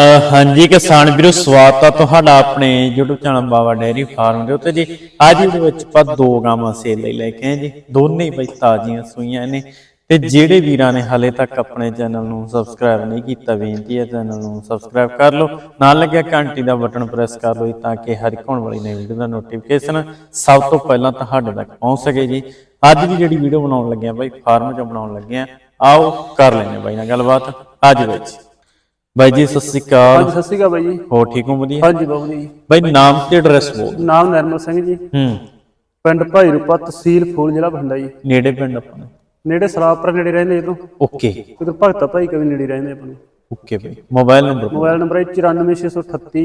ਹਾਂਜੀ, ਕਿਸਾਨ ਵੀਰੋ, ਸਵਾਗਤ ਆ ਤੁਹਾਡਾ ਆਪਣੇ YouTube channel Baba dairy farm ਦੇ ਉੱਤੇ ਜੀ। ਅੱਜ ਦੇ ਵਿੱਚ ਆਪਾਂ ਦੋ ਗਾਵਾਂ ਸੇਲ ਲਈ ਲੈ ਕੇ ਆਏ ਜੀ। ਦੋਨੇ ਹੀ ਬਈ ਤਾਜ਼ੀਆਂ ਸੂਈਆਂ ਨੇ। ਤੇ ਜਿਹੜੇ ਵੀਰਾਂ ਨੇ ਹਾਲੇ ਤੱਕ ਆਪਣੇ ਚੈਨਲ ਨੂੰ ਸਬਸਕ੍ਰਾਈਬ ਨਹੀਂ ਕੀਤਾ, ਬੇਨਤੀ ਹੈ ਚੈਨਲ ਨੂੰ ਸਬਸਕ੍ਰਾਈਬ ਕਰ ਲਓ। ਨਾਲ ਲੱਗਿਆ ਘੰਟੀ ਦਾ ਬਟਨ ਪ੍ਰੈਸ ਕਰ ਲਓ ਜੀ, ਤਾਂ ਕਿ ਹਰ ਇੱਕ ਹੋਣ ਵਾਲੀ ਨਵੀਂ ਵੀਡੀਓ ਦਾ ਨੋਟੀਫਿਕੇਸ਼ਨ ਸਭ ਤੋਂ ਪਹਿਲਾਂ ਤੁਹਾਡੇ ਤੱਕ ਪਹੁੰਚ ਸਕੇ ਜੀ। ਅੱਜ ਦੀ ਜਿਹੜੀ ਵੀਡੀਓ ਬਣਾਉਣ ਲੱਗੇ ਆ ਬਾਈ ਫਾਰਮ 'ਚ ਬਣਾਉਣ ਲੱਗੇ ਆ ਆਓ ਕਰ ਲੈਂਦੇ ਹਾਂ ਬਾਈ ਨਾਲ ਗੱਲਬਾਤ। ਅੱਜ ਵਿੱਚ ਬਾਈ ਜੀ ਸਤਿ ਸ੍ਰੀ ਅਕਾਲ। ਹਾਂਜੀ ਸਤਿ ਸ਼੍ਰੀ ਅਕਾਲ ਬਾਈ ਜੀ। ਹੋ ਠੀਕ ਹੋ ਵਧੀਆ? ਹਾਂਜੀ ਬਾਬੂ ਜੀ। ਬਾਈ ਨਾਮ ਤੇ ਐਡਰੈਸ ਬੋਲ ਨਾਮ ਨਰਮਲ ਸਿੰਘ ਜੀ। ਹੂੰ। ਪਿੰਡ ਭਾਈ ਰੂਪਾ ਤਹਿਸੀਲ ਫੂਲ ਜ਼ਿਲ੍ਹਾ ਬਠਿੰਡਾ ਜੀ। ਨੇੜੇ ਪਿੰਡ ਆਪਾਂ ਨੇੜੇ ਸਰਾਪਰ ਨੇੜੇ ਰਹਿੰਦੇ ਇਧਰੋਂ ਓਕੇ। ਇਧਰ ਭਗਤਾ ਭਾਈ ਕਵੀ ਨੇੜੇ ਰਹਿੰਦੇ ਆਪਾਂ ਨੂੰ। ਓਕੇ ਬਾਈ। ਮੋਬਾਈਲ ਨੰਬਰ ਮੋਬਾਈਲ ਨੰਬਰ ਹੈ 94638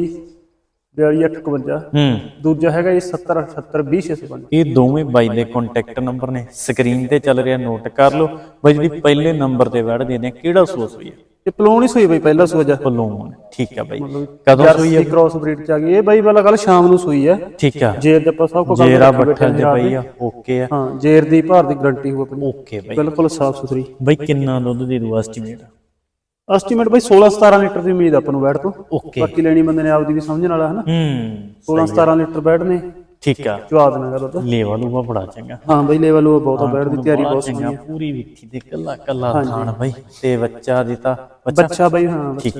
42851 ਹੂੰ। ਦੂਜਾ ਹੈਗਾ ਜੀ 7078 ਇਹ ਦੋਵੇਂ ਬਾਈ ਦੇ ਕੰਟੈਕਟ ਨੰਬਰ ਨੇ। ਸਕਰੀਨ ਤੇ ਚੱਲ ਰਿਹਾ ਨੋਟ ਕਰ ਲਓ। ਬਾਈ ਜਿਹੜੀ ਪਹਿਲੇ ਨੰਬਰ ਤੇ ਵੜਦੇ ਨੇ ਕਿਹੜਾ ਸੋਸ ਹੋਈ ਹੈ? ਇਹ ਪਲੋਣ ਸੂਈ ਬਈ ਪਹਿਲਾ ਸੂਜਾ ਬਲੂਨ ਠੀਕ ਆ ਬਾਈ। ਕਦੋਂ ਸੂਈ ਹੈ ਕ੍ਰਾਸ ਬਰੀਡ ਚ ਆ ਗਈ। ਇਹ ਬਾਈ ਵਾਲਾ ਕੱਲ ਸ਼ਾਮ ਨੂੰ ਸੂਈ ਹੈ ਠੀਕ ਆ। ਜੇਰ ਦੇ ਆਪਾਂ ਸਭ ਕੁਝ ਜੇਰਾ ਬੱਠਲ ਚ ਪਈ ਆ ਓਕੇ ਆ। ਹਾਂ ਜੇਰ ਦੀ ਭਾਰ ਦੀ ਗਾਰੰਟੀ ਹੋਊ ਆਪਣੀ। ਓਕੇ ਬਾਈ। ਬਿਲਕੁਲ ਸਾਫ਼ ਸੁਥਰੀ। ਬਾਈ ਕਿੰਨਾ ਦੁੱਧ ਦੇ ਦੂ ਐਸਟੀਮੇਟ ਐਸਟੀਮੇਟ ਬਾਈ 16 17 ਲੀਟਰ ਦੀ ਉਮੀਦ ਆਪਾਂ ਨੂੰ ਬੈਠ ਤੋਂ। ਓਕੇ। ਬਾਕੀ ਲੈਣੀ ਬੰਦੇ ਨੇ ਆਪਦੀ ਵੀ ਸਮਝਣ ਵਾਲਾ ਹੈ ਨਾ ਹੂੰ 16 17 ਲੀਟਰ ਬੈਠ ਨੇ। ਠੀਕ ਆ। ਜਵਾ ਦੇਣਾ ਗਾ ਦੁੱਧ ਲੇਵਲ ਉਹ ਬੜਾ ਚੰਗਾ। ਹਾਂ ਬਈ ਲੈਵਲ ਉਹ ਬਹੁਤ ਆ ਬੈਠ ਦੀ ਤਿਆਰੀ ਬਹੁਤ ਚੰਗਾ। ਪੂਰੀ ਵਿੱਥੀ ਤੇ ਕੱਲਾ ਕੱਲਾ ਥਾਣ ਬਾਈ। ਤੇ ਬੱਚਾ ਦਿੱਤਾ ਬੱਚਾ ਬੱਚਾ ਬਈ ਹਾਂ। ਠੀਕ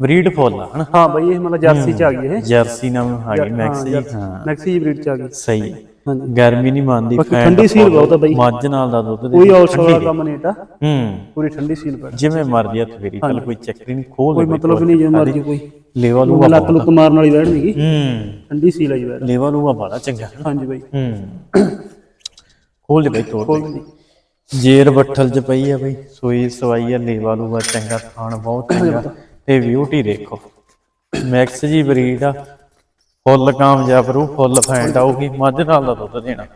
ਬਰੀਡ ਫੁੱਲ ਆ ਹਨਾ? ਹਾਂ ਬਈ ਇਹ ਮਤਲਬ ਜਰਸੀ ਚ ਆ ਗਈ ਇਹ। ਜਰਸੀ ਨਾਮ ਹੈਗੀ ਮੈਕਸ ਹਾਂ ਮੈਕਸੀ ਬਰੀਡ ਚ ਆ ਗਈ। ਸਹੀ। ਹਾਂਜੀ ਗਰਮੀ ਨਹੀਂ ਮੰਨਦੀ ਫੈਟ ਠੰਡੀ ਸੀਲ ਬਹੁਤ ਆ ਬਈ। ਮੱਝ ਨਾਲ ਦਾ ਦੁੱਧ ਦੇ ਕੋਈ ਔਲ ਵਾਲਾ ਕੰਮ ਨਹੀਂ ਇਹਦਾ। ਹੂੰ। ਪੂਰੀ ਠੰਡੀ ਸੀਲ ਬੈਠ ਜਿਵੇਂ ਮਰਦੀ ਹੱਥ ਫੇਰੀ ਚੱਲ ਕੋਈ ਚੱਕਰੀ ਨਹੀਂ ਖੋਲ ਕੋਈ ਮਤਲਬ ਨਹੀਂ ਜੇ ਮਰਜ਼ੀ ਕੋਈ। ਲੇਵਲ ਉਹ ਲੱਕ ਲੁੱਕ ਮਾਰਨ ਵਾਲੀ ਬੈਠ ਨਹੀਂਗੀ ਹੂੰ। ਠੰਡੀ ਸੀਲ ਆਈ ਬੈਠ। ਲੇਵਲ ਉਹ ਬੜਾ ਚੰਗਾ। ਹਾਂਜੀ ਬਈ। ਹੂੰ। ਖੋਲ ਦੇ ਬਈ ਤੋੜ ਦੇ। ਜੇਰ ਬੱਠਲ ਚ ਪਈ ਆ ਬਈ ਸੋਈ ਸਵਾਈ ਆ ਲੇਵਾ ਲੂਆ ਚੰਗਾ ਖਾਣ ਬਹੁਤ ਚੰਗਾ। ਤੇ ਬਿਊਟੀ ਦੇਖੋ। ਮੈਕਸ ਜੀ ਬਰੀਡ ਆ ਫੁੱਲ ਕਾਮਯਾਬ ਰੂ ਫੁੱਲ ਫੈਂਟ ਆਊਗੀ ਮੱਝ ਨਾਲ ਦਾ ਦੁੱਧ ਦੇਣਾ।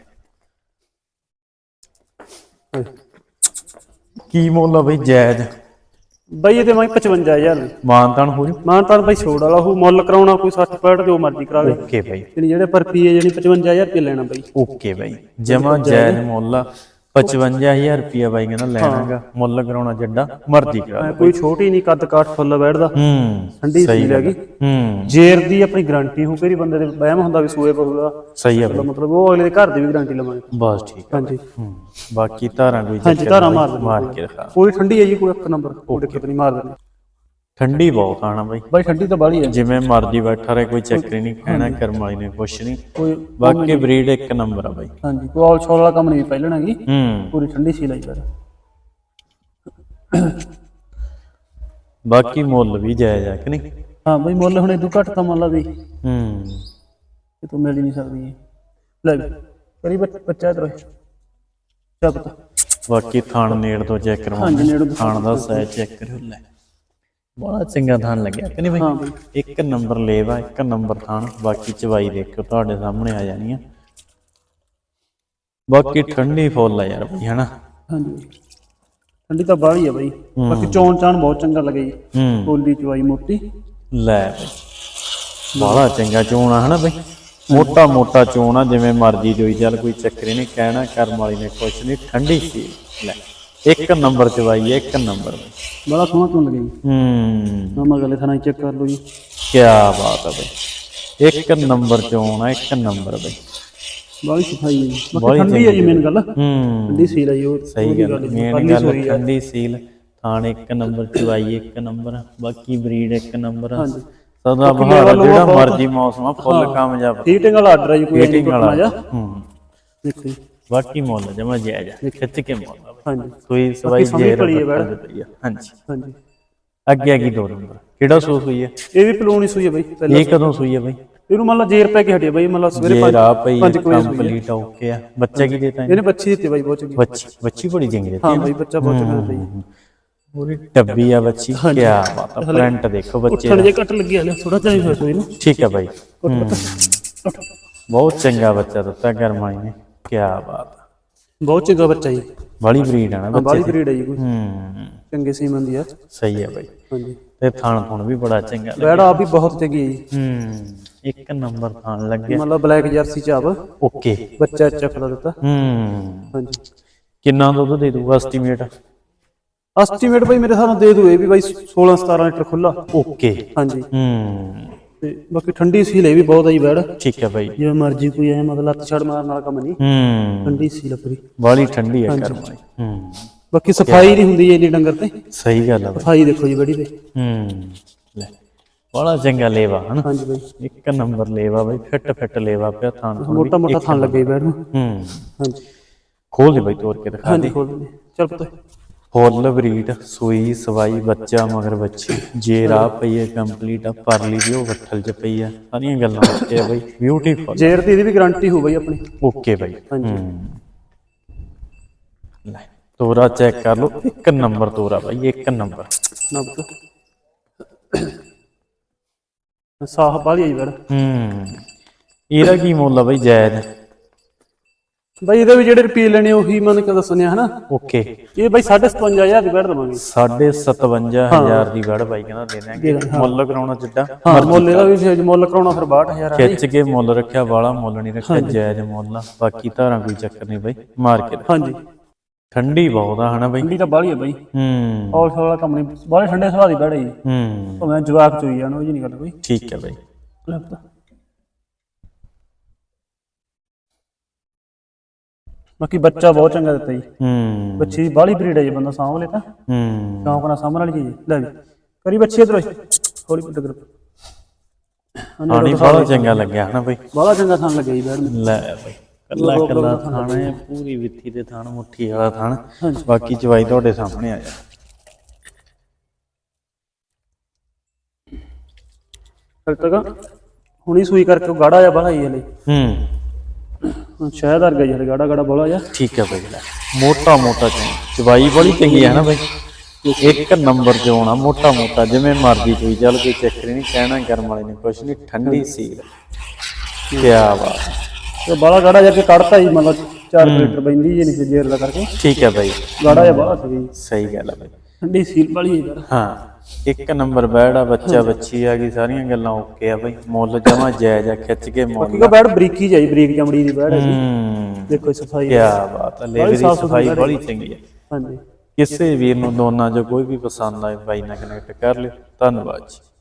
ਕੀ ਮੁੱਲ ਆ ਬਈ ਜਾਇਜ਼? ਬਈ ਇਹਦੇ ਮੈਂ 55000 ਨੇ ਮਾਨਤਾਨ ਹੋ ਜੂ ਮਾਨ ਤਾਂ ਬਈ ਛੋੜ ਵਾਲਾ ਉਹ ਮੁੱਲ ਕਰਾਉਣਾ ਕੋਈ 60 65 ਜੋ ਮਰਜ਼ੀ ਕਰਾ ਓਕੇ ਬਈ। ਜਿਹੜੀ ਜਿਹੜੇ ਪਰ ਪੀਏ ਜਿਹੜੀ 55000 ਰੁਪਏ ਲੈਣਾ ਬਈ। ਓਕੇ ਬਾਈ ਜਮਾ ਜਾਇਜ਼ ਮੁੱਲ ਆ। 55000 ਰੁਪਿਆ ਬਾਈ ਕਹਿੰਦਾ ਲੈਣਾਗਾ ਮੁੱਲ ਕਰਾਉਣਾ ਜੱਡਾ ਮਰਜ਼ੀ ਕਰਾ। ਕੋਈ ਛੋਟੀ ਨਹੀਂ ਕੱਦ ਕਾਠ ਫੁੱਲ ਬੈਠਦਾ। ਹੂੰ ਠੰਡੀ ਸਹੀ ਸੀਲ ਹੈਗੀ। ਹੂੰ। ਜੇਰ ਦੀ ਆਪਣੀ ਗਾਰੰਟੀ ਹੋ ਕਈ ਬੰਦੇ ਦੇ ਵਹਿਮ ਹੁੰਦਾ ਵੀ ਸੂਏ ਪਊਗਾ ਸਹੀ ਬਾਈ। ਮਤਲਬ ਉਹ ਅਗਲੇ ਦੇ ਘਰ ਦੀ ਵੀ ਗਾਰੰਟੀ ਲਵਾਂਗੇ। ਬਸ ਠੀਕ ਆ ਹਾਂਜੀ। ਹੂੰ ਬਾਕੀ ਧਾਰਾਂ ਕੋਈ ਹਾਂਜੀ ਧਾਰਾਂ ਮਾਰ ਮਾਰ ਕੇ ਦਿਖਾ ਕੋਈ ਠੰਡੀ ਹੈ ਜੀ ਕੋਈ ਇੱਕ ਨੰਬਰ ਕੋਈ ਦਿੱਕਤ ਨਹੀਂ ਮਾਰ ਦਿੰਦੇ। ਠੰਡੀ ਬਹੁਤ ਆਣਾ ਬਾਈ। ਬਾਈ ਠੰਡੀ ਤਾਂ ਬਾਲੀ ਹੈ ਜਿਵੇਂ ਮਰਜ਼ੀ ਬੈਠਾ ਰਹੇ ਕੋਈ ਚੱਕਰ ਨਹੀਂ ਕਹਿਣਾ ਕਰਮ ਵਾਲੀ ਨੇ ਕੁਛ ਨਹੀਂ। ਕੋਈ ਬਾਕੀ ਬਰੀਡ ਇੱਕ ਨੰਬਰ ਆ ਬਾਈ। ਹਾਂਜੀ ਕੋਈ ਆਲ ਛੋਲ ਵਾਲਾ ਕੰਮ ਨਹੀਂ ਪਹਿਲਣਾ ਹੂੰ। ਪੂਰੀ ਠੰਡੀ ਸੀ ਲਈ ਫਿਰ। ਬਾਕੀ ਮੁੱਲ ਵੀ ਜਾਇਜ਼ ਆ ਕਿ ਨਹੀਂ? ਹਾਂ ਬਾਈ ਮੁੱਲ ਹੁਣ ਇਦੋਂ ਘੱਟ ਤਾਂ ਆ ਵੀ। ਹੂੰ। ਇਹ ਤੋਂ ਮਿਲ ਹੀ ਨਹੀਂ ਸਕਦੀ ਲੈ ਕਰੀ ਬੱਚ- ਚੱਲ ਪਤਾ। ਬਾਕੀ ਥਾਣ ਨੇੜ ਤੋਂ ਚੈੱਕ ਹਾਂਜੀ ਕਰਵਾਉਣਾ। ਥਾਣ ਦਾ ਸਾਈਜ਼ ਚੈੱਕ ਕਰਿਓ। ਲੈ। ਬੜਾ ਚੰਗਾ ਥਾਣ ਲੱਗਿਆ। ਕਿ ਨਹੀਂ ਬਾਈ ਇੱਕ ਨੰਬਰ ਲੇਵਾ ਇੱਕ ਨੰਬਰ ਥਾਣ ਬਾਕੀ ਚਵਾਈ ਦੇਖੋ ਤੁਹਾਡੇ ਸਾਹਮਣੇ ਆ ਜਾਣੀ ਆ ਬਾਕੀ ਠੰਡੀ ਫੁੱਲ ਆ ਯਾਰ ਬਈ ਹਨਾ? ਹਾਂਜੀ। ਠੰਡੀ ਤਾਂ ਬਾਲੀ ਆ ਬਾਈ। ਬਾਕੀ ਚੌਣ ਚਾਣ ਬਹੁਤ ਚੰਗਾ ਲੱਗੇ ਜੀ। ਬੋਲੀ ਚਵਾਈ ਮੋਟੀ। ਲੈ ਬਈ ਬੜਾ ਚੰਗਾ ਚੋਣ ਆ ਹਨਾ ਬਈ? ਮੋਟਾ ਮੋਟਾ ਚੋਣ ਆ ਜਿਵੇਂ ਮਰਜ਼ੀ ਜੋਈ ਚੱਲ ਕੋਈ ਚੱਕਰੇ ਨਹੀਂ ਕਹਿਣਾ ਕਰਮ ਵਾਲੀ ਨੇ ਕੁਛ ਨਹੀਂ ਠੰਡੀ ਸੀ। ਲੈ। ਇੱਕ ਨੰਬਰ ਚਵਾਈ ਹੈ ਇੱਕ ਨੰਬਰ। ਬਈ ਬੜਾ ਸੋਹਣਾ ਤੋਂ ਲੱਗੇ ਜੀ ਹੂੰ। ਮਾਮਾ ਗਲੇ ਥਾਣਾ ਚੈੱਕ ਕਰ ਲਓ ਜੀ। ਕੀ ਬਾਤ ਆ ਬਈ। ਇੱਕ ਨੰਬਰ ਚੋਣ ਆ ਇੱਕ ਨੰਬਰ ਬਈ। ਬਾਲੀ ਸਫ਼ਾਈ ਹੈ। ਜੀ ਬਾਕੀ ਠੰਡੀ ਹੈ ਜੀ ਮੇਨ ਗੱਲ। ਹੂੰ। ਠੰਡੀ ਸੀ ਲਈ ਉਹ। ਸਹੀ ਗੱਲ ਮੇਨ ਗੱਲ ਠੰਡੀ ਸੀਲ ਥਾਣ ਇੱਕ ਨੰਬਰ ਚਵਾਈ ਇੱਕ ਨੰਬਰ। ਬਾਕੀ ਬਰੀਡ ਇੱਕ ਨੰਬਰ। ਸਦਾ ਬਹਾਰ ਜਿਹੜਾ ਮਰਜ਼ੀ ਮੌਸਮ ਆ ਫੁੱਲ ਕਾਮਯਾਬ। ਹੀਟਿੰਗ ਵਾਲਾ ਆਰਡਰ ਹੈ ਜੀ ਕੋਈ ਰੇਟਿੰਗ ਵਾਲਾ। ਜਾ। ਹੂੰ। ਦੇਖੋ ਜੀ। ਬਾਕੀ ਮੁੱਲ ਜਮਾ ਜਾਇਜ਼ ਆ ਖਿੱਚ ਕੇ ਮੁੱਲ ਬਈ। ਹਾਂਜੀ। ਕੋਈ ਸਵਾਈ ਸਮਝ ਹੈ ਆ। ਹਾਂਜੀ। ਹਾਂਜੀ। ਅੱਗੇ ਅੱਗੇ ਦੋ। ਨੰਬਰ ਕਿਹੜਾ ਸੂਸ ਹੋਈ ਹੈ ਇਹ ਵੀ ਪਲੂਣ ਹੀ ਸੂਈ ਹੈ ਬਾਈ ਪਹਿਲਾਂ ਇਹ ਕਦੋਂ ਸੂਈ ਹੈ ਬਈ? ਇਹਨੂੰ ਮੰਨ ਲਾ ਜੇਰ ਪੈ ਕੇ ਹਟਿਆ ਬਾਈ ਮੰਨ ਲਾ ਸਵੇਰੇ ਜੇਰ ਆ ਪਈ ਪੰਜ ਕੁ ਵਜੇ ਸੂਈ ਹੈ। ਕੰਪਲੀਟ ਓਕੇ ਆ। ਬੱਚਾ ਕੀ ਦੇਤਾ ਇਹਨੇ? ਬੱਚੀ ਦਿੱਤੀ ਬਾਈ ਬਹੁਤ ਚੰਗੀ। ਬੱਚੀ ਬੱਚੀ ਬੜੀ ਚੰਗੀ ਦਿੱਤੀ ਹਾਂ ਬਾਈ ਬੱਚਾ ਬਹੁਤ ਚੰਗਾ ਜੀ। ਪੂਰੀ ਟੱਬੀ ਆ ਬੱਚੀ ਕੀ ਬਾਤ ਆ ਪ੍ਰਿੰਟ ਦੇਖੋ ਬੱਚੇ ਉੱਠਣ ਜੇ ਕੱਟ ਲੱਗਿਆ ਹਲੇ ਥੋੜਾ ਚਾਹੀ ਹੋਇਆ ਸੂਈ ਨੂੰ। ਠੀਕ ਹੈ। ਬਾਈ ਬਹੁਤ ਚੰਗਾ ਬੱਚਾ ਦਿੱਤਾ ਗਰਮਾਈ ਨੇ। ਕੀ ਬਾਤ ਬਹੁਤ ਚੰਗਾ ਬੱਚਾ ਜੀ। ਬੜੀ ਬਰੀਡ ਆ ਨਾ ਬੱਚੇ ਬਾਲੀ ਬਰੀਡ ਹੈ ਜੀ ਕੋਈ। ਹੂੰ ਚੰਗੇ ਸੀਮਨ ਦੀ ਆ। ਸਹੀ ਹੈ ਬਾਈ। ਹਾਂਜੀ। ਤੇ ਥਾਣ ਥੁਣ ਵੀ ਬੜਾ ਚੰਗਾ ਲੱਗਾ ਬੈੜਾ ਆ ਵੀ ਬਹੁਤ ਚੰਗੀ ਹੈ ਜੀ। ਹੂੰ ਇੱਕ ਨੰਬਰ ਥਾਣ ਲੱਗਿਆ। ਮੰਨ ਲਾ ਬਲੈਕ ਜਰਸੀ ਚ ਆਪ। ਓਕੇ। ਬੱਚਾ ਚੱਕ ਦਾ ਦਿੱਤਾ। ਹੂੰ। ਹਾਂਜੀ। ਕਿੰਨਾ ਦੁੱਧ ਦੇ ਦੂਗਾ ਐਸਟੀਮੇਟ ਐਸਟੀਮੇਟ ਬਾਈ ਮੇਰੇ ਹਿਸਾਬ ਨਾਲ ਦੇ ਦੂ ਇਹ ਵੀ ਬਾਈ 16 17 ਲੀਟਰ ਖੁੱਲਾ ਓਕੇ। ਹਾਂਜੀ। ਹੂੰ। ਤੇ ਬਾਕੀ ਠੰਡੀ ਸੀਲ ਇਹ ਵੀ ਬਹੁਤ ਆਈ ਬੈੜ ਠੀਕ ਹੈ ਬਾਈ। ਜਿਵੇਂ ਮਰਜ਼ੀ ਕੋਈ ਐ ਮਤਲਬ ਲੱਤ ਛੜ ਮਾਰਨ ਵਾਲਾ ਕੰਮ ਨਹੀਂ। ਹੂੰ। ਠੰਡੀ ਸੀਲ ਪੂਰੀ। ਬਾਲੀ ਠੰਡੀ ਹੈ ਕਰਮ ਵਾਲੀ ਹੂੰ। ਬਾਕੀ ਸਫ਼ਾਈ ਨਹੀਂ ਹੁੰਦੀ ਇੰਨੀ ਡੰਗਰ ਤੇ। ਸਹੀ ਗੱਲ ਆ ਬਾਈ। ਸਫ਼ਾਈ ਦੇਖੋ ਜੀ ਬੜੀ ਤੇ। ਹੂੰ। ਲੈ ਬੜਾ ਚੰਗਾ ਲੇਵਾ ਹਨ? ਹਾਂਜੀ ਬਾਈ। ਇੱਕ ਨੰਬਰ ਲੇਵਾ ਬਾਈ ਫਿੱਟ ਫਿੱਟ ਲੇਵਾ ਪਿਆ ਥਾਂ। ਮੋਟਾ ਮੋਟਾ ਥਣ ਲੱਗੇ ਬੈੜ ਨੂੰ। ਹੂੰ। ਹਾਂਜੀ। ਖੋਲ ਦੇ ਬਾਈ ਤੋੜ ਕੇ ਦਿਖਾ ਹਾਂਜੀ ਦੇ। ਖੋਲ ਦਿੰਦੇ ਚੱਲ ਪੁੱਤ। ਫੁੱਲ ਬਰੀਡ ਸੂਈ ਸਵਾਈ ਬੱਚਾ ਮਗਰ ਬੱਚੀ। ਜੇ ਰਾਹ ਪਈ ਹੈ ਕੰਪਲੀਟ ਆ ਪਰਲੀ ਵੀ ਉਹ ਵੱਠਲ ਚ ਪਈ ਆ। ਸਾਰੀਆਂ ਗੱਲਾਂ ਓਕੇ ਆ ਬਾਈ ਬਿਊਟੀਫੁਲ ਜੇਰ ਦੀ ਇਹਦੀ ਵੀ ਗਾਰੰਟੀ ਹੋ ਬਾਈ ਆਪਣੀ। ਓਕੇ ਬਾਈ। ਹਾਂਜੀ। ਲੈ ਤੋਰਾ ਚੈੱਕ ਕਰ ਲਓ ਇੱਕ ਨੰਬਰ ਤੋਰਾ ਬਾਈ ਇੱਕ ਨੰਬਰ ਨਾ ਪੁੱਤ ਸਾਹ ਬਾਲੀ ਆਈ ਬੈੜ ਹੂੰ। ਇਹਦਾ ਕੀ ਮੁੱਲ ਆ ਬਾਈ ਜਾਇਜ਼ ਬਾਈ ਇਹਦੇ ਵੀ ਜਿਹੜੇ ਰੁਪਏ ਲੈਣੇ ਉਹੀ ਮਨ ਕੇ ਦੱਸਣੇ ਆ ਹਨਾ? ਓਕੇ। ਇਹ ਬਾਈ 55000 ਦੀ ਬੈੜ ਦਵਾਂਗੇ। ਸਾਢੇ 57000 ਦੀ ਵੜ ਬਾਈ ਕਹਿੰਦਾ ਦੇ ਦਿਆਂਗੇ। ਮੁੱਲ ਕਰਾਉਣਾ ਜਿੱਡਾ ਹਾਂ ਮੁੱਲ ਇਹਦਾ ਵੀ ਫਿਰ ਮੁੱਲ ਕਰਾਉਣਾ ਫਿਰ 62000 ਆ ਖਿੱਚ ਕੇ ਮੁੱਲ ਰੱਖਿਆ ਵਾਲਾ ਮੁੱਲ ਨਹੀਂ ਰੱਖਿਆ ਜਾਇਜ਼ ਮੁੱਲ ਆ। ਬਾਕੀ ਧਾਰਾਂ ਕੋਈ ਚੱਕਰ ਨਹੀਂ ਬਾਈ ਮਾਰ ਕੇ ਦਿਖਾ। ਹਾਂਜੀ। ਠੰਡੀ ਬਹੁਤ ਆ ਹਨਾ ਬਾਈ? ਠੰਡੀ ਤਾਂ ਬਾਲੀ ਹੈ ਬਾਈ। ਹੂੰ। ਔਲ ਵਾਲਾ ਕੰਮ ਨਹੀਂ ਬਾਲੇ ਠੰਡੇ ਸੁਭਾਅ ਦੀ ਬੈੜ ਹੈ ਜੀ। ਹੂੰ। ਭਾਵੇਂ ਜਵਾਕ ਚੋਈ ਜਾਣ ਉਹ ਜੀ ਨਹੀਂ ਗੱਲ ਕੋਈ। ਠੀਕ ਹੈ ਬਾਈ। ਲੈ ਬਾਕੀ ਬੱਚਾ ਬਹੁਤ ਚੰਗਾ ਦਿੱਤਾ ਜੀ। ਹੂੰ। ਬੱਚੀ ਬਾਲੀ ਬਰੀਡ ਹੈ ਜੀ ਬੰਦਾ ਸਾਂਭ ਲੇ ਤਾਂ। ਹੂੰ। ਸ਼ੌਂਕ ਨਾਲ ਸਾਂਭਣ ਵਾਲੀ ਚੀਜ਼ ਹੈ। ਲੈ ਵੀ ਕਰੀ ਬੱਚੇ ਇਧਰ ਹੌਲੀ ਪੁੱਤ ਕਰ। ਪਾਣੀ ਬੜਾ ਚੰਗਾ ਲੱਗਿਆ ਹਨਾ ਬਾਈ? ਬਾਲਾ ਚੰਗਾ ਥਾਂ ਲੱਗਿਆ ਜੀ ਨੂੰ। ਲੈ ਬਾਈ ਕੱਲਾ ਕੱਲਾ ਥਾਣਾ ਹੈ ਪੂਰੀ ਵਿੱਥੀ ਦੇ ਥਾਣ ਮੁੱਠੀ ਵਾਲਾ ਥਾਣ ਬਾਕੀ ਚਵਾਈ ਤੁਹਾਡੇ ਸਾਹਮਣੇ ਆ ਜਾ। ਹਲ ਤੱਕ ਹੁਣੀ ਸੂਈ ਕਰਕੇ ਉਹ ਗਾੜਾ ਜਿਹਾ ਬਾਲਾ ਹੀ ਹਲੇ। ਹੂੰ। ਸ਼ਾਇਦ ਅਰ ਗਿਆ ਹਲੇ ਗਾੜਾ ਗਾੜਾ ਬੋਲਾ ਜਾ। ਠੀਕ ਹੈ ਬਾਈ। ਮੋਟਾ ਮੋਟਾ ਚੋਂ ਚਵਾਈ ਬੜੀ ਚੰਗੀ ਹੈ ਨਾ ਬਾਈ। ਇੱਕ ਨੰਬਰ ਚ ਆਉਣਾ ਮੋਟਾ ਮੋਟਾ ਜਿਵੇਂ ਮਰਜ਼ੀ ਕੋਈ ਚੱਲ ਕੋਈ ਚੱਕਰ ਨਹੀਂ ਕਹਿਣਾ ਗਰਮ ਵਾਲੇ ਨੇ ਕੁਛ ਨਹੀਂ ਠੰਡੀ ਸੀਲ ਕਿਆ ਬਾਤ। ਤੇ ਬਾਲਾ ਗਾੜਾ ਜਾ ਕੇ ਕੱਢਤਾ ਜੀ ਮਤਲਬ 4 ਲੀਟਰ ਬੈਂਦੀ ਜੀ ਨਹੀਂ ਜੇਰ ਦਾ ਕਰਕੇ। ਠੀਕ ਹੈ ਬਾਈ। ਗਾੜਾ ਜਿਹਾ ਬਾਲਾ ਸੀ। ਸਹੀ ਗੱਲ ਹੈ ਬਾਈ। ਠੰਡੀ ਸੀਲ ਵਾਲੀ ਹੈ ਯਾਰ। ਹਾਂ ਇੱਕ ਨੰਬਰ ਬੈੜਾ ਬੱਚਾ ਬੱਚੀ ਆ ਗਈ ਸਾਰੀਆਂ ਗੱਲਾਂ ਓਕੇ ਆ ਬਾਈ। ਮੁੱਲ ਜਮਾ ਜਾਇਜ਼ ਆ ਖਿੱਚ ਕੇ ਮੁੱਲ ਕਿਉਂਕਿ ਬੈੜ ਬਰੀਕੀ ਜਾਈ ਬਰੀਕ ਚਮੜੀ ਦੀ ਬੈੜ ਹੈ। ਜੀ ਦੇਖੋ ਸਫ਼ਾਈ ਕਿਆ ਬਾਤ ਹੈ ਲੇਵਰੀ ਸਫ਼ਾਈ ਬੈੜ ਚੰਗੀ ਹੈ ਹਾਂਜੀ। ਕਿਸੇ ਵੀਰ ਨੂੰ ਦੋਨਾਂ ਚੋਂ ਕੋਈ ਵੀ ਪਸੰਦ ਆਏ ਬਾਈ ਨਾਲ ਕਨੈਕਟ ਕਰ ਲਿਓ। ਧੰਨਵਾਦ ਜੀ।